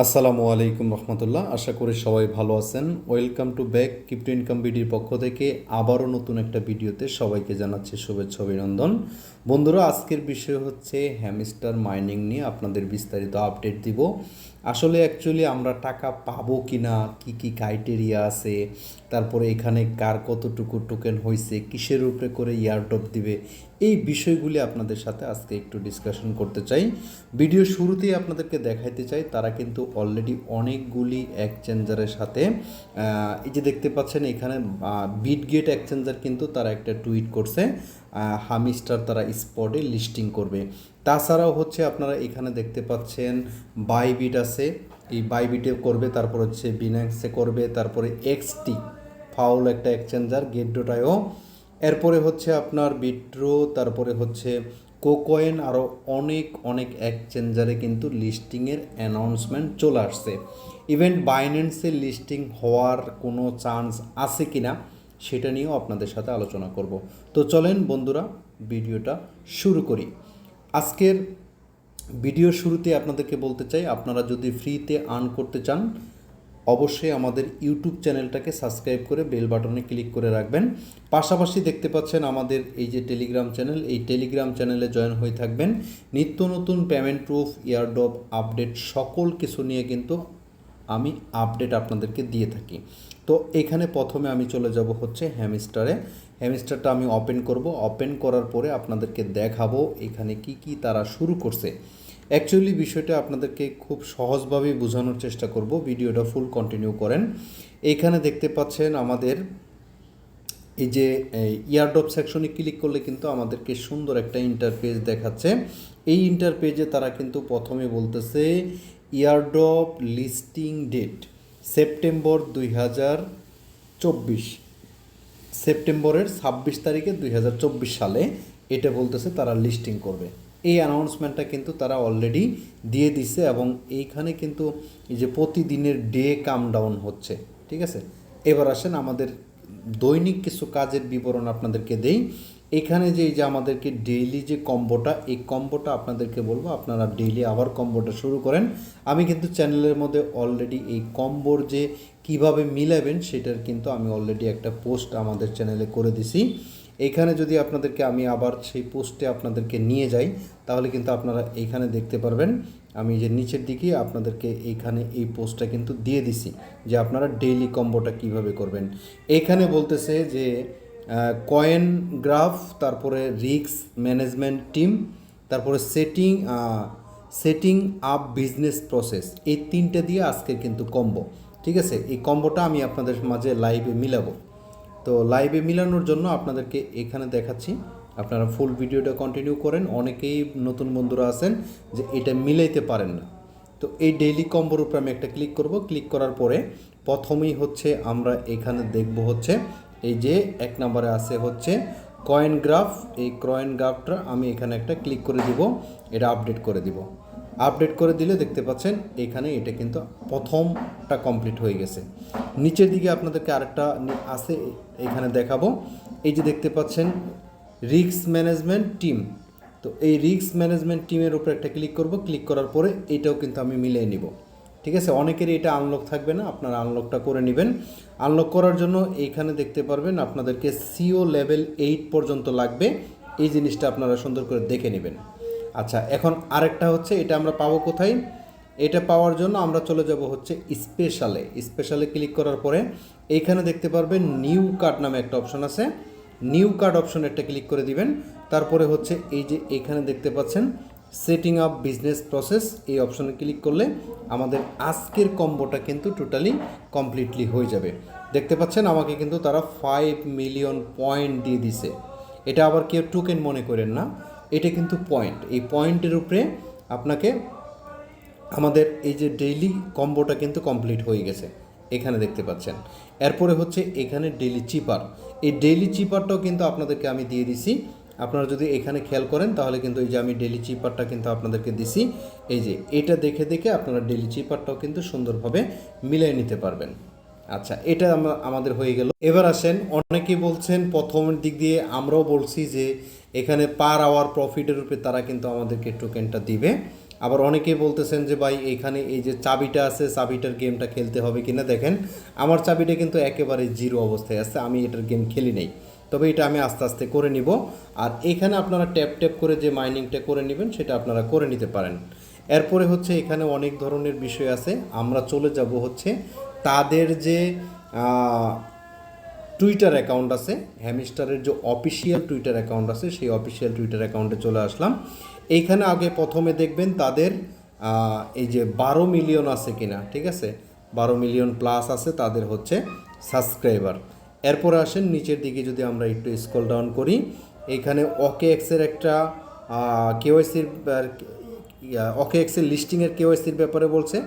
আসসালামু আলাইকুম রহমতুল্লাহ। আশা করি সবাই ভালো আছেন। Welcome to back crypto income বিডির পক্ষ থেকে আবারও নতুন একটা ভিডিওতে সবাইকে জানাচ্ছি শুভেচ্ছা, অভিনন্দন। বন্ধুরা, আজকের বিষয় হচ্ছে হ্যামস্টার মাইনিং নিয়ে আপনাদের বিস্তারিত আপডেট দিব। আসলে অ্যাকচুয়ালি আমরা টাকা পাবো কি না কী কী ক্রাইটেরিয়া আছে, তারপরে এখানে কার কতটুকু টোকেন হয়েছে কিসের উপরে করে ইয়ারডপ দিবে, এই বিষয়গুলি আপনাদের সাথে আজকে একটু ডিসকাশন করতে চাই। ভিডিও শুরুতেই আপনাদেরকে দেখাইতে চাই, তারা কিন্তু অলরেডি অনেকগুলি এক্সচেঞ্জারের সাথে এই যে দেখতে পাচ্ছেন এখানে বিটগেট এক্সচেঞ্জার কিন্তু তারা একটা টুইট করছে। হামিস্টার তারা স্পটে লিস্টিং করবে। তাছাড়াও হচ্ছে আপনারা এখানে দেখতে পাচ্ছেন বাইবিট আছে। এই বাইবিটে করবে, তারপর হচ্ছে বিনাক্সে করবে, তারপরে এক্সটি ফাউল একটা এক্সচেঞ্জার গেটডোটায়ও এরপরে হচ্ছে আপনার বিট্রো তারপরে হচ্ছে কোকয়েন আরও অনেক অনেক এক্সচেঞ্জারে কিন্তু লিস্টিংয়ের অ্যানাউন্সমেন্ট চলে আসছে। ইভেন বাইন্যান্সে লিস্টিং হওয়ার কোনো চান্স আছে কি না সেটা নিয়েও আপনাদের সাথে আলোচনা করব। তো চলেন বন্ধুরা, ভিডিওটা শুরু করি। আজকের ভিডিও শুরুতে আপনাদেরকে বলতে চাই, আপনারা যদি ফ্রিতে আর্ন করতে চান, অবশ্যই আমাদের ইউটিউব চ্যানেলটাকে সাবস্ক্রাইব করে বেল বাটনে ক্লিক করে রাখবেন। পাশাপাশি দেখতে পাচ্ছেন আমাদের এই যে টেলিগ্রাম চ্যানেল, এই টেলিগ্রাম চ্যানেলে জয়েন হয়ে থাকবেন। নিত্য নতুন পেমেন্ট প্রুফ ইয়ারডপ আপডেট, সকল কিছু নিয়ে কিন্তু আমি আপডেট আপনাদেরকে দিয়ে থাকি। তো এখানে প্রথমে আমি চলে যাব হচ্ছে হ্যামস্টারে হ্যামস্টারটা আমি ওপেন করব। ওপেন করার পরে আপনাদেরকে দেখাবো এখানে কি কি তারা শুরু করছে। অ্যাকচুয়ালি বিষয়টা আপনাদেরকে খুব সহজভাবেই বোঝানোর চেষ্টা করব। ভিডিওটা ফুল কন্টিনিউ করেন। এখানে দেখতে পাচ্ছেন আমাদের এই যে ইয়ারডপ সেকশনে ক্লিক করলে কিন্তু আমাদেরকে সুন্দর একটা ইন্টারফেস দেখাচ্ছে। এই ইন্টারপেজে তারা কিন্তু প্রথমে বলতেছে ইয়ারডপ লিস্টিং ডেট সেপ্টেম্বর দুই হাজার চব্বিশ। সেপ্টেম্বরের ছাব্বিশ তারিখে দুই হাজার চব্বিশ সালে এটা বলতেছে তারা লিস্টিং করবে। এই অ্যানাউন্সমেন্টটা কিন্তু তারা অলরেডি দিয়ে দিছে এবং এইখানে কিন্তু এই যে প্রতিদিনের ডে কাম ডাউন হচ্ছে, ঠিক আছে? এবার আসেন আমাদের দৈনিক কিছু কাজের বিবরণ আপনাদেরকে দেই। এখানে যে, এই যে আমাদেরকে ডেইলি যে কম্বোটা, এই কম্বোটা আপনাদেরকে বলব, আপনারা ডেইলি আবার কম্বোটা শুরু করেন। আমি কিন্তু চ্যানেলের মধ্যে অলরেডি এই কম্বোর যে কীভাবে মিলাবেন, সেটার কিন্তু আমি অলরেডি একটা পোস্ট আমাদের চ্যানেলে করে দিছি। এখানে যদি আপনাদেরকে আমি আবার সেই পোস্টে আপনাদেরকে নিয়ে যাই, তাহলে কিন্তু আপনারা এইখানে দেখতে পারবেন। আমি যে নিচের দিকে আপনাদেরকে এইখানে এই পোস্টটা কিন্তু দিয়ে দিছি, যে আপনারা ডেইলি কম্বোটা কীভাবে করবেন। এখানে বলতেছে যে কয়েন গ্রাফ তারপরে রিক্স ম্যানেজমেন্ট টিম তারপরে setting setting up business process এই তিনটে দিয়ে আজকে কিন্তু কম্বো ঠিক আছে? এই কম্বোটা আমি আপনাদের মাঝে লাইভে মিলাবো। তো লাইভে মিলানোর জন্য আপনাদেরকে এখানে দেখাচ্ছি। আপনারা ফুল ভিডিওটা কন্টিনিউ করেন। অনেকেই নতুন বন্ধুরা আছেন যে এটা মিলাইতে পারেন না। তো এই ডেইলি কম্বোর উপরে আমি একটা ক্লিক করব। ক্লিক করার পরে প্রথমেই হচ্ছে আমরা এখানে দেখব হচ্ছে এই যে এক নম্বরে আছে হচ্ছে কয়েন গ্রাফ এই কয়েন গ্রাফটা আমি এখানে একটা ক্লিক করে দিব, এটা আপডেট করে দিব। আপডেট করে দিলে দেখতে পাচ্ছেন এখানে এটা কিন্তু প্রথমটা কমপ্লিট হয়ে গেছে। নিচের দিকে আপনাদেরকে আরেকটা আছে, এখানে দেখাবো। এই যে দেখতে পাচ্ছেন রিস্ক ম্যানেজমেন্ট টিম তো এই রিস্ক ম্যানেজমেন্ট টিমের উপরে একটা ক্লিক করব। ক্লিক করার পরে এটাও কিন্তু আমি মিলিয়ে নিব। ঠিক আছে? অনেকেরই এটা আনলক থাকবে না, আপনারা আনলকটা করে নেবেন। আনলক করার জন্য এইখানে দেখতে পারবেন আপনাদেরকে সিও লেভেল এইট পর্যন্ত লাগবে। এই জিনিসটা আপনারা সুন্দর করে দেখে নেবেন। আচ্ছা এখন আরেকটা হচ্ছে, এটা আমরা পাবো কোথায়? এটা পাওয়ার জন্য আমরা চলে যাব হচ্ছে স্পেশালে স্পেশালে ক্লিক করার পরে এইখানে দেখতে পারবেন নিউ কার্ড নামে একটা অপশন আছে। নিউ কার্ড অপশন একটা ক্লিক করে দিবেন। তারপরে হচ্ছে এই যে এখানে দেখতে পাচ্ছেন সেটিং আপ বিজনেস প্রসেস এই অপশনে ক্লিক করলে আমাদের আজকের কম্বোটা কিন্তু টোটালি কমপ্লিটলি হয়ে যাবে। দেখতে পাচ্ছেন, আমাকে কিন্তু তারা ফাইভ মিলিয়ন পয়েন্ট দিয়ে দিছে। এটা আবার কেউ টোকেন মনে করেন না, এটা কিন্তু পয়েন্ট এই পয়েন্টের উপরে আপনাকে আমাদের এই যে ডেইলি কম্বোটা কিন্তু কমপ্লিট হয়ে গেছে, এখানে দেখতে পাচ্ছেন। এরপরে হচ্ছে এখানে ডেইলি চিপার এই ডেইলি চিপারটাও কিন্তু আপনাদেরকে আমি দিয়ে দিছি আপনারা যদি এখানে খেয়াল করেন, তাহলে কিন্তু এই যে আমি ডেলি চিপারটা কিন্তু আপনাদেরকে দিছি। এই যে এটা দেখে দেখে আপনারা ডেলি চিপারটাও কিন্তু সুন্দরভাবে মিলিয়ে নিতে পারবেন। আচ্ছা এটা আমাদের হয়ে গেল। এবার আসেন, অনেকেই বলছেন প্রথমের দিক দিয়ে আমরাও বলছি যে এখানে পার আওয়ার প্রফিটের উপরে তারা কিন্তু আমাদেরকে টোকেনটা দিবে। আবার অনেকেই বলতেছেন যে ভাই, এখানে এই যে চাবিটা আছে, চাবিটার গেমটা খেলতে হবে কিনা? দেখেন, আমার চাবিটা কিন্তু একেবারে জিরো অবস্থায় আছে, আমি এটার গেম খেলি নেই। তবে এটা আমি আস্তে আস্তে করে নিব। আর এখানে আপনারা ট্যাপ ট্যাপ করে যে মাইনিংটা করে নেবেন, সেটা আপনারা করে নিতে পারেন। এরপরে হচ্ছে এখানে অনেক ধরনের বিষয় আছে। আমরা চলে যাব হচ্ছে তাদের যে টুইটার অ্যাকাউন্ট আছে হ্যামিস্টারের যে অফিসিয়াল টুইটার অ্যাকাউন্ট আছে, সেই অফিসিয়াল টুইটার অ্যাকাউন্টে চলে আসলাম। এইখানে আগে প্রথমে দেখবেন তাদের এই যে বারো মিলিয়ন আছে কিনা, ঠিক আছে? বারো মিলিয়ন প্লাস আছে তাদের হচ্ছে সাবস্ক্রাইবার এরপর আসেন নিচের দিকে যদি আমরা একটু স্কল ডাউন করি, এখানে ওকে এক্সের একটা কেওয়াইসির ওকে এক্সের লিস্টিংয়ের কেওয়াইসির ব্যাপারে বলছে।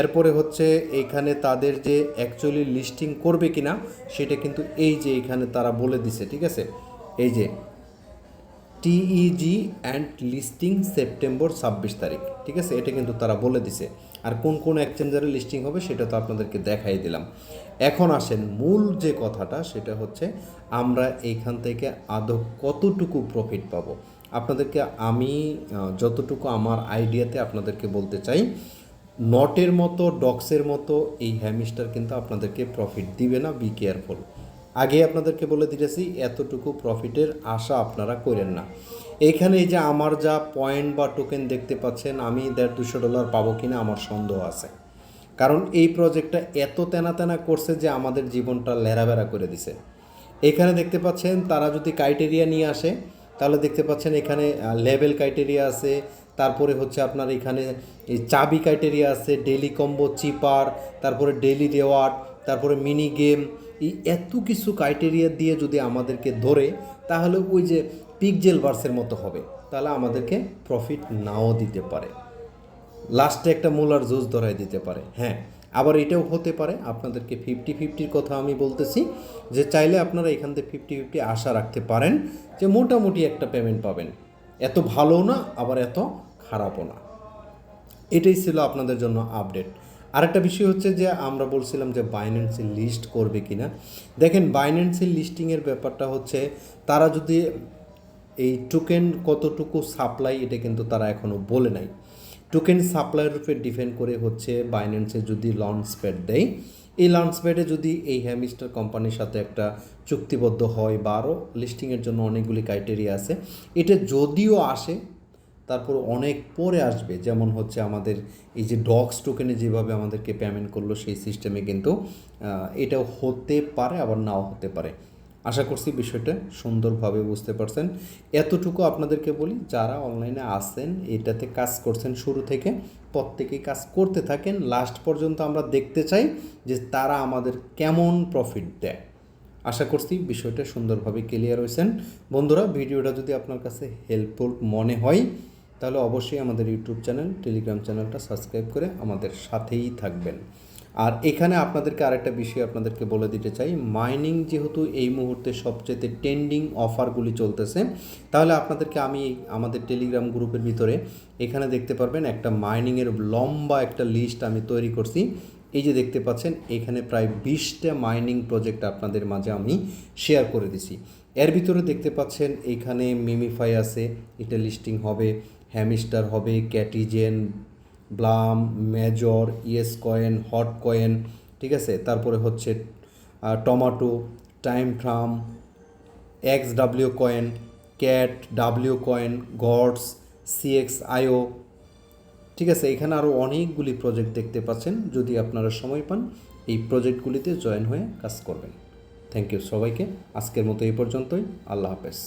এরপরে হচ্ছে এইখানে তাদের যে অ্যাকচুয়ালি লিস্টিং করবে কিনা, সেটা কিন্তু এই যে এখানে তারা বলে দিছে, ঠিক আছে? এই যে টিইজি অ্যান্ড লিস্টিং সেপ্টেম্বর ছাব্বিশ তারিখ। ঠিক আছে? এটা কিন্তু তারা বলে দিছে। আর কোন কোন এক্সচেঞ্জারে লিস্টিং হবে সেটা তো আপনাদেরকে দেখাই দিলাম। এখন আসেন মূল যে কথাটা, সেটা হচ্ছে আমরা এইখান থেকে আদৌ কতটুকু প্রফিট পাবো? আপনাদেরকে আমি যতটুকু আমার আইডিয়াতে আপনাদেরকে বলতে চাই নটের মতো ডক্সের মতো এই হ্যামিস্টার কিন্তু আপনাদেরকে প্রফিট দিবে না বি কেয়ারফুল আগে আপনাদেরকে বলে দিতেছি, এতটুকু প্রফিটের আশা আপনারা করেন না। এখানে এই যে আমার যা পয়েন্ট বা টোকেন দেখতে পাচ্ছেন, আমি দেড় দুশো ডলার পাবো কিনা আমার সন্দেহ আছে। কারণ এই প্রজেক্টটা এত তেনা তেনা করছে যে আমাদের জীবনটা লেরাবেরা করে দিছে। এখানে দেখতে পাচ্ছেন, তারা যদি ক্রাইটেরিয়া নিয়ে আসে, তাহলে দেখতে পাচ্ছেন এখানে লেভেল ক্রাইটেরিয়া আছে, তারপরে হচ্ছে আপনার এখানে চাবি ক্রাইটেরিয়া আছে, ডেলি কম্বো চিপার, তারপরে ডেলি রেওয়ার্ড, তারপরে মিনি গেম এই এত কিছু ক্রাইটেরিয়া দিয়ে যদি আমাদেরকে ধরে, তাহলে ওই যে পিকজেল ভার্সের মতো হবে। তাহলে আমাদেরকে প্রফিট নাও দিতে পারে। লাস্টে একটা মোলার জুস ধরাই দিতে পারে। হ্যাঁ আবার এটাও হতে পারে। আপনাদেরকে ফিফটি ফিফটির কথা আমি বলতেছি, যে চাইলে আপনারা এখান থেকে ফিফটি ফিফটি আশা রাখতে পারেন, যে মোটামুটি একটা পেমেন্ট পাবেন। এত ভালোও না, আবার এত খারাপও না। এটাই ছিল আপনাদের জন্য আপডেট আরেকটা বিষয় হচ্ছে যে আমরা বলছিলাম যে বাইন্যান্সের লিস্ট করবে কিনা। দেখেন বাইন্যান্সের লিস্টিংয়ের ব্যাপারটা হচ্ছে তারা যদি এই টোকেন কতটুকু সাপ্লাই এটা কিন্তু তারা এখনও বলে নাই। টোকেন সাপ্লাইয়ের উপরে ডিপেন্ড করে হচ্ছে বাইন্যান্সে যদি লঞ্চ প্যাড দেয়, এই লঞ্চ প্যাডে যদি এই হ্যামিস্টার কোম্পানির সাথে একটা চুক্তিবদ্ধ হয় বা আরও লিস্টিংয়ের জন্য অনেকগুলি ক্রাইটেরিয়া আছে, এটা যদিও আসে তারপর অনেক পরে আসবে। যেমন হচ্ছে আমাদের এই যে ডগস টোকেনে যেভাবে আমাদেরকে পেমেন্ট করল সেই সিস্টেমে কিন্তু এটাও হতে পারে, আবার নাও হতে পারে। আশা করছি বিষয়টা সুন্দরভাবে বুঝতে পারছেন। এতটুকু আপনাদেরকে বলি, যারা অনলাইনে আসেন এটাতে কাজ করছেন শুরু থেকে, প্রত্যেকেই কাজ করতে থাকেন। লাস্ট পর্যন্ত আমরা দেখতে চাই যে তারা আমাদের কেমন প্রফিট দেয়। আশা করছি বিষয়টা সুন্দরভাবে ক্লিয়ার হয়েছেন। বন্ধুরা, ভিডিওটা যদি আপনার কাছে হেল্পফুল মনে হয় তাহলে অবশ্যই আমাদের ইউটিউব চ্যানেল, টেলিগ্রাম চ্যানেলটা সাবস্ক্রাইব করে আমাদের সাথেই থাকবেন। আর এখানে আপনাদেরকে আরেকটা বিষয় আপনাদেরকে বলে দিতে চাই মাইনিং যেহেতু এই মুহূর্তে সবচেয়ে ট্রেন্ডিং অফারগুলি চলতেছে, তাহলে আপনাদেরকে আমি আমাদের টেলিগ্রাম গ্রুপের ভিতরে এখানে দেখতে পারবেন একটা মাইনিংয়ের লম্বা একটা লিস্ট আমি তৈরি করছি। এই যে দেখতে পাচ্ছেন, এখানে প্রায় বিশটা মাইনিং প্রজেক্ট আপনাদের মাঝে আমি শেয়ার করে দিছি। এর ভিতরে দেখতে পাচ্ছেন, এখানে মিমিফাই আছে, এটা লিস্টিং হবে। হ্যামিস্টার হবে, Catizen, Blum, major yes coin, hot coin, ঠিক আছে? তারপরে হচ্ছে tomato, time tram X W coin, cat, W coin, gods, CX IO, ঠিক আছে? এখানে আরও অনেকগুলি প্রজেক্ট দেখতে পাচ্ছেন, যদি আপনারা সময় পান, এই প্রজেক্টগুলিতে জয়েন হয়ে কাজ করবেন। থ্যাংক ইউ সবাইকে, আজকের মতো এই পর্যন্তই, আল্লাহ হাফেজ।